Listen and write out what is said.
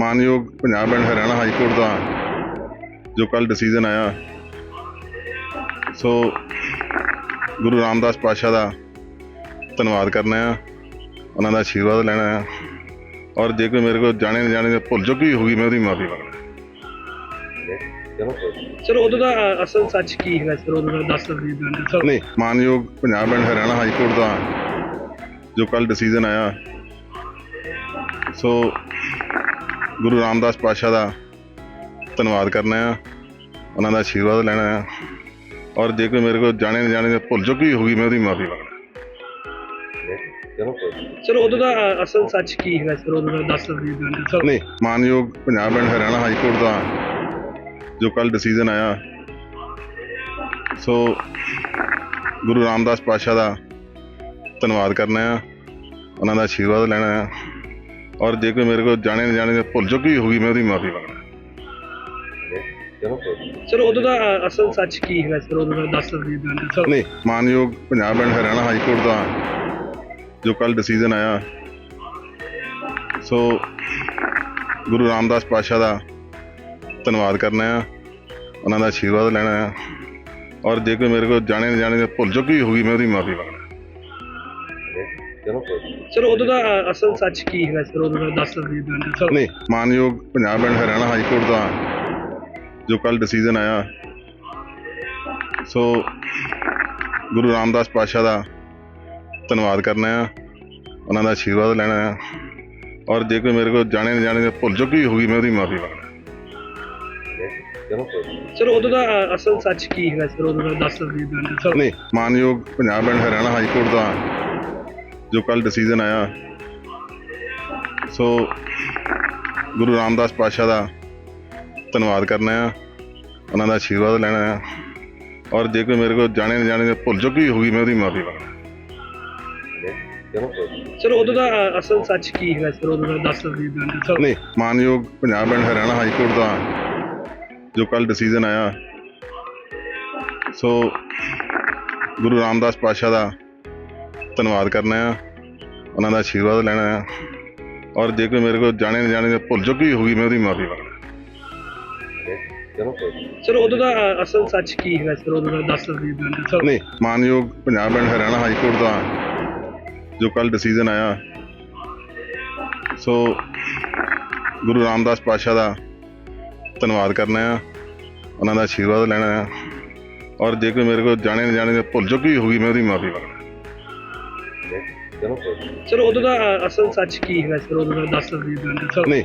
ਮਾਨਯੋਗ Punjab and Haryana high court ਦਾ ਜੋ ਕੱਲ ਡਿਸੀਜਨ ਆਇਆ। ਸੋ ਗੁਰੂ ਰਾਮਦਾਸ ਪਾਤਸ਼ਾਹ ਦਾ ਧੰਨਵਾਦ ਕਰਨਾ ਆ। ਉਹਨਾਂ ਦਾ ਆਸ਼ੀਰਵਾਦ ਲੈਣਾ ਆ। ਔਰ ਜੇ ਕੋਈ ਮੇਰੇ ਕੋਲ ਜਾਣੇ ਨਾ ਜਾਣੇ ਭੁੱਲ ਚੁੱਕੀ ਹੋਊਗੀ ਮੈਂ ਉਹਦੀ ਮਾਫੀ ਮੰਗਦਾ। ਸਰ ਉਦੋਂ ਦਾ ਅਸਲ ਸੱਚ ਕੀ ਹੈਗਾ? ਸਰ ਉਦੋਂ ਦਾ ਦੱਸ ਸਕਦੇ ਹੋ ਸਰ ਨਹੀਂ ਮਾਨਯੋਗ Punjab and Haryana high court ਦਾ ਜੋ ਕੱਲ ਡਿਸੀਜਨ ਆਇਆ। ਸੋ ਗੁਰੂ ਰਾਮਦਾਸ ਪਾਤਸ਼ਾਹ ਦਾ ਧੰਨਵਾਦ ਕਰਨਾ ਆ। ਉਹਨਾਂ ਦਾ ਆਸ਼ੀਰਵਾਦ ਲੈਣਾ ਆ। ਔਰ ਜੇ ਕੋਈ ਮੇਰੇ ਕੋਲ ਜਾਣੇ ਨਾ ਜਾਣੇ ਭੁੱਲ ਚੁੱਕੀ ਹੋਊਗੀ ਮੈਂ ਉਹਦੀ ਮਾਫੀ ਮੰਗਦਾ। ਸਰ ਉਦੋਂ ਦਾ ਅਸਲ ਸੱਚ ਕੀ ਹੈਗਾ? ਸਰ ਉਦੋਂ ਦਾ ਦੱਸ ਹੋ ਸਰ ਨਹੀਂ ਮਾਨਯੋਗ Punjab and Haryana high court ਦਾ ਜੋ ਕੱਲ ਡਿਸੀਜਨ ਆਇਆ। ਸੋ ਗੁਰੂ ਰਾਮਦਾਸ ਪਾਤਸ਼ਾਹ ਦਾ ਧੰਨਵਾਦ ਕਰਨਾ ਆ। ਉਹਨਾਂ ਦਾ ਆਸ਼ੀਰਵਾਦ ਲੈਣਾ ਆ। ਔਰ ਜੇ ਕੋਈ ਮੇਰੇ ਕੋਲ ਜਾਣੇ ਨਾ ਜਾਣੇ ਭੁੱਲ ਚੁੱਕੀ ਹੋਊਗੀ ਮੈਂ ਉਹਦੀ ਮਾਫੀ ਮੰਗਦਾ। ਸਰ ਉਦੋਂ ਦਾ ਅ, ਅਸਲ ਸੱਚ ਕੀ ਹੈਗਾ ਸਰ? ਉਦੋਂ ਦਾ ਦੱਸ ਸਕਦੇ ਹੋ ਸਰ। ਨਹੀਂ ਮਾਨਯੋਗ Punjab and Haryana high court ਦਾ ਜੋ ਕੱਲ ਡਿਸੀਜਨ ਆਇਆ ਸੋ ਗੁਰੂ ਰਾਮਦਾਸ ਪਾਤਸ਼ਾਹ ਦਾ ਧੰਨਵਾਦ ਕਰਨਾ ਆ ਉਹਨਾਂ ਦਾ ਆਸ਼ੀਰਵਾਦ ਲੈਣਾ ਆ ਔਰ ਜੇ ਕੋਈ ਮੇਰੇ ਕੋਲ ਜਾਣੇ ਨਾ ਜਾਣੇ ਭੁੱਲ ਚੁੱਕੀ ਹੋਊਗੀ ਮੈਂ ਉਹਦੀ ਮਾਫੀ ਮੰਗਦਾ। ਸਰ ਉਦੋਂ ਦਾ ਅ, ਅਸਲ ਸੱਚ ਕੀ ਹੈਗਾ ਸਰ? ਉਦੋਂ ਦਾ ਦੱਸ ਸਕਦੇ ਹੋ ਸਰ ਨਹੀਂ ਮਾਨਯੋਗ Punjab and Haryana high court ਦਾ ਜੋ ਕੱਲ ਡਿਸੀਜਨ ਆਇਆ। ਸੋ ਗੁਰੂ ਰਾਮਦਾਸ ਪਾਤਸ਼ਾਹ ਦਾ ਧੰਨਵਾਦ ਕਰਨਾ ਆ। ਉਹਨਾਂ ਦਾ ਆਸ਼ੀਰਵਾਦ ਲੈਣਾ ਆ। ਔਰ ਜੇ ਕੋਈ ਮੇਰੇ ਕੋਲ ਜਾਣੇ ਨਾ ਜਾਣੇ ਭੁੱਲ ਚੁੱਕੀ ਹੋਊਗੀ ਮੈਂ ਉਹਦੀ ਮਾਫੀ ਮੰਗਦਾ। ਸਰ ਉਦੋਂ ਦਾ ਅ, ਅਸਲ ਸੱਚ ਕੀ ਹੈਗਾ ਸਰ? ਉਦੋਂ ਦਾ ਦੱਸ ਸਕਦੇ ਹੋ ਸਰ ਨਹੀਂ ਮਾਨਯੋਗ Punjab and Haryana high court ਦਾ ਜੋ ਕੱਲ ਡਿਸੀਜਨ ਆਇਆ। ਸੋ ਗੁਰੂ ਰਾਮਦਾਸ ਪਾਤਸ਼ਾਹ ਦਾ ਧੰਨਵਾਦ ਕਰਨਾ ਆ। ਉਹਨਾਂ ਦਾ ਆਸ਼ੀਰਵਾਦ ਲੈਣਾ ਆ। ਔਰ ਜੇ ਕੋਈ ਮੇਰੇ ਕੋਲ ਜਾਣੇ ਨਾ ਜਾਣੇ ਭੁੱਲ ਚੁੱਕੀ ਹੋਊਗੀ ਮੈਂ ਉਹਦੀ ਮਾਫੀ ਮੰਗਦਾ। ਸਰ ਉਦੋਂ ਦਾ ਅਸਲ ਸੱਚ ਕੀ ਹੈਗਾ ਸਰ? ਉਦੋਂ ਦਾ ਦੱਸ ਹੋ ਸਰ ਨਹੀਂ ਮਾਨਯੋਗ Punjab and Haryana high court ਦਾ ਜੋ ਕੱਲ ਡਿਸੀਜਨ ਆਇਆ। ਸੋ ਗੁਰੂ ਰਾਮਦਾਸ ਪਾਤਸ਼ਾਹ ਦਾ ਧੰਨਵਾਦ ਕਰਨਾ ਆ। ਉਹਨਾਂ ਦਾ ਆਸ਼ੀਰਵਾਦ ਲੈਣਾ ਆ। ਔਰ ਜੇ ਕੋਈ ਮੇਰੇ ਕੋਲ ਜਾਣੇ ਨਾ ਜਾਣੇ ਭੁੱਲ ਚੁੱਕੀ ਹੋਊਗੀ ਮੈਂ ਉਹਦੀ ਮਾਫੀ ਮੰਗਦਾ। ਸਰ ਉਦੋਂ ਦਾ ਅਸਲ ਸੱਚ ਕੀ ਹੈਗਾ? ਸਰ ਉਦੋਂ ਦਾ ਦੱਸ ਹੋ ਸਰ ਨਹੀਂ ਮਾਨਯੋਗ Punjab and Haryana high court ਦਾ ਜੋ ਕੱਲ ਡਿਸੀਜਨ ਆਇਆ। ਸੋ ਗੁਰੂ ਰਾਮਦਾਸ ਪਾਤਸ਼ਾਹ ਦਾ ਧੰਨਵਾਦ ਕਰਨਾ ਆ। ਉਹਨਾਂ ਦਾ ਆਸ਼ੀਰਵਾਦ ਲੈਣਾ ਆ। ਔਰ ਜੇ ਕੋਈ ਮੇਰੇ ਕੋਲ ਜਾਣੇ ਨਾ ਜਾਣੇ ਭੁੱਲ ਚੁੱਕੀ ਹੋਊਗੀ ਮੈਂ ਉਹਦੀ ਮਾਫੀ ਮੰਗਦਾ। ਸਰ ਉਦੋਂ ਦਾ ਅ, ਅਸਲ ਸੱਚ ਕੀ ਹੈਗਾ ਸਰ ਉਦੋਂ ਦਾ ਦੱਸ ਸਕਦੇ ਹੋ ਸਰ ਨਹੀਂ